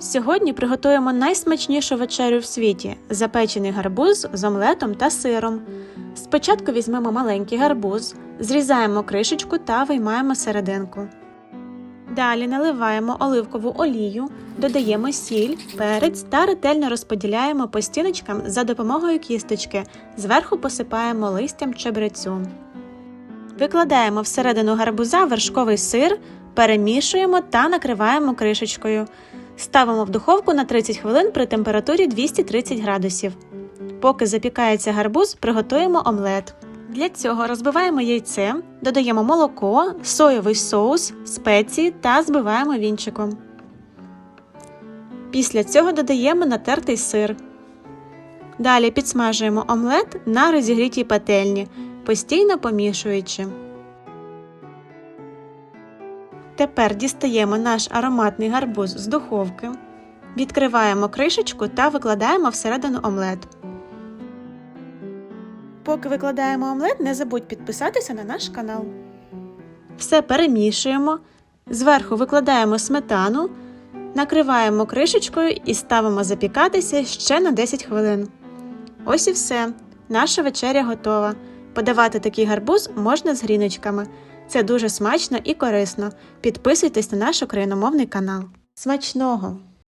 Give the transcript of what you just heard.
Сьогодні приготуємо найсмачнішу вечерю в світі запечений гарбуз з омлетом та сиром. Спочатку візьмемо маленький гарбуз, зрізаємо кришечку та виймаємо серединку. Далі наливаємо оливкову олію, додаємо сіль, перець та ретельно розподіляємо по стіночкам за допомогою кісточки. Зверху посипаємо листям чебрецю. Викладаємо всередину гарбуза вершковий сир, перемішуємо та накриваємо кришечкою. Ставимо в духовку на 30 хвилин при температурі 230 градусів. Поки запікається гарбуз, приготуємо омлет. Для цього розбиваємо яйце, додаємо молоко, соєвий соус, спеції та збиваємо вінчиком. Після цього додаємо натертий сир. Далі підсмажуємо омлет на розігрітій пательні, постійно помішуючи. Тепер дістаємо наш ароматний гарбуз з духовки, відкриваємо кришечку та викладаємо всередину омлет. Поки викладаємо омлет, не забудь підписатися на наш канал. Все перемішуємо, зверху викладаємо сметану, накриваємо кришечкою і ставимо запікатися ще на 10 хвилин. Ось і все. Наша вечеря готова. Подавати такий гарбуз можна з гріночками. Це дуже смачно і корисно. Підписуйтесь на наш україномовний канал. Смачного!